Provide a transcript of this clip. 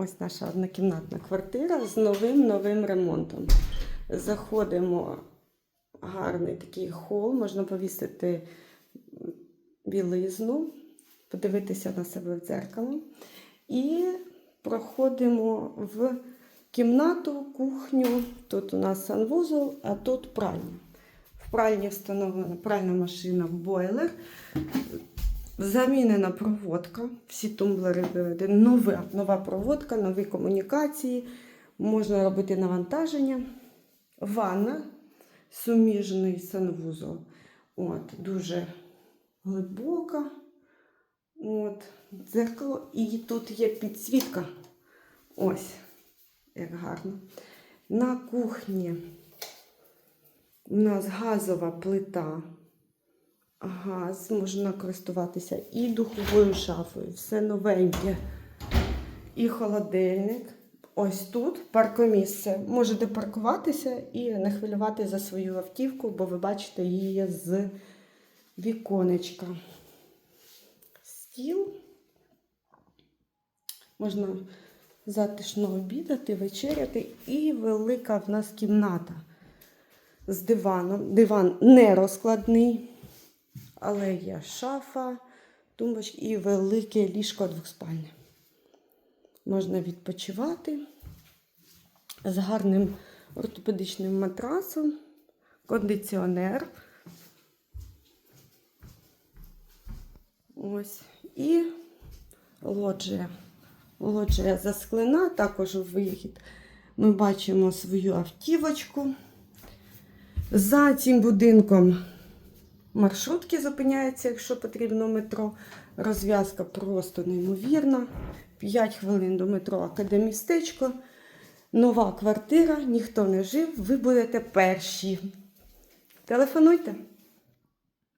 Ось наша однокімнатна квартира з новим новим ремонтом. Заходимо гарний такий хол, можна повісити білизну, подивитися на себе в дзеркало. І проходимо в кімнату, кухню. Тут у нас санвузол, а тут пральня. В пральні встановлена пральна машина в бойлер. Замінена проводка. Всі тумблери виведені. Нова, нова проводка, нові комунікації. Можна робити навантаження. Ванна, суміжний санвузол. От, дуже глибока. От, дзеркало. І тут є підсвітка. Ось, як гарно. На кухні у нас газова плита. Газ, можна користуватися і духовою шафою, все новеньке. І холодильник. Ось тут паркомісце. Можете паркуватися і не хвилювати за свою автівку, бо ви бачите її з віконечка. Стіл. Можна затишно обідати, вечеряти. І велика в нас кімната з диваном. Диван не розкладний, але є шафа, тумбочки і велике ліжко двоспальне. Можна відпочивати з гарним ортопедичним матрасом, кондиціонер. Ось. І лоджія. Лоджія засклена, також у вихід. Ми бачимо свою автівочку. За цим будинком маршрутки зупиняються, якщо потрібно метро. Розв'язка просто неймовірна. 5 хвилин до метро Академістечко. Нова квартира, ніхто не жив, ви будете перші. Телефонуйте.